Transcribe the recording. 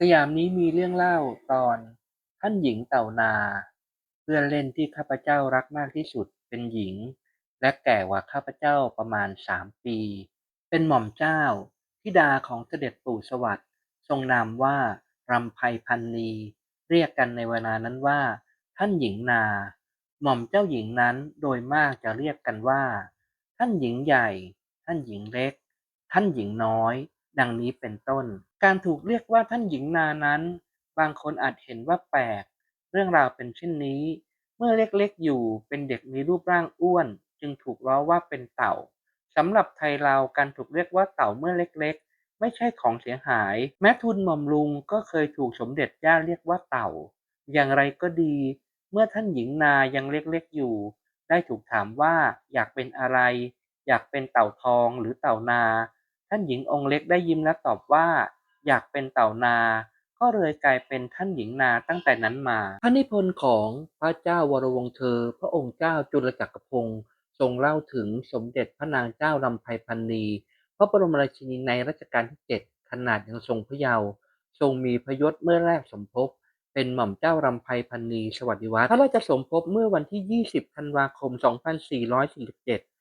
สยามนี้มีเรื่องเล่าตอน ท่านหญิงเต่านา เพื่อนเล่นที่ข้าพเจ้ารักมากที่สุดเป็นหญิง และแก่กว่าข้าพเจ้าประมาณสามปี เป็นหม่อมเจ้าธิดาของเสด็จปู่สวัสดิ์ทรงนามว่ารำไพพรรณีเรียกกันในเวลานั้นว่า ท่านหญิงนา หม่อมเจ้าหญิงนั้นโดยมากจะเรียกกันว่า ท่านหญิงใหญ่ ท่านหญิงเล็ก ท่านหญิงน้อย ดังนี้เป็นต้น การถูกเรียกว่าท่านหญิงนานั้น บางคนอาจเห็นว่าแปลก เรื่องราวเป็นเช่นนี้ เมื่อเล็กๆอยู่เป็นเด็กมีรูปร่างอ้วน จึงถูกล้อว่าเป็นเต่าสำหรับไทยเราการถูกเรียกว่าเต่าเมื่อเล็กๆ ไม่ใช่ของเสียหาย แม้ทุนหม่อมลุงก็เคยถูกสมเด็จย่าเรียกว่าเต่า อย่างไรก็ดี เมื่อท่านหญิงนายังเล็กๆอยู่ ได้ถูกถามว่าอยากเป็นอะไร อยากเป็นเต่าทองหรือเต่านา ท่านหญิงองค์เล็กได้ยิ้มและตอบว่า อยากเป็นเต่านา ก็เลยกลายเป็นท่านหญิงนาตั้งแต่นั้นมา พระนิพนธ์ของพระเจ้าวรวงศ์เธอ พระองค์เจ้าจุลจักรพงศ์ทรงเล่าถึงสมเด็จพระนางเจ้ารำไพพรรณีพระบรมราชินีในรัชกาลที่เจ็ดขนาดยังทรงพระเยาว์ทรงมีพยศเมื่อแรกสมภพเป็นหม่อมเจ้ารำไพพรรณีสวัสดิวัฒน์พระราชสมภพเมื่อวันที่ 20 ธันวาคม 2447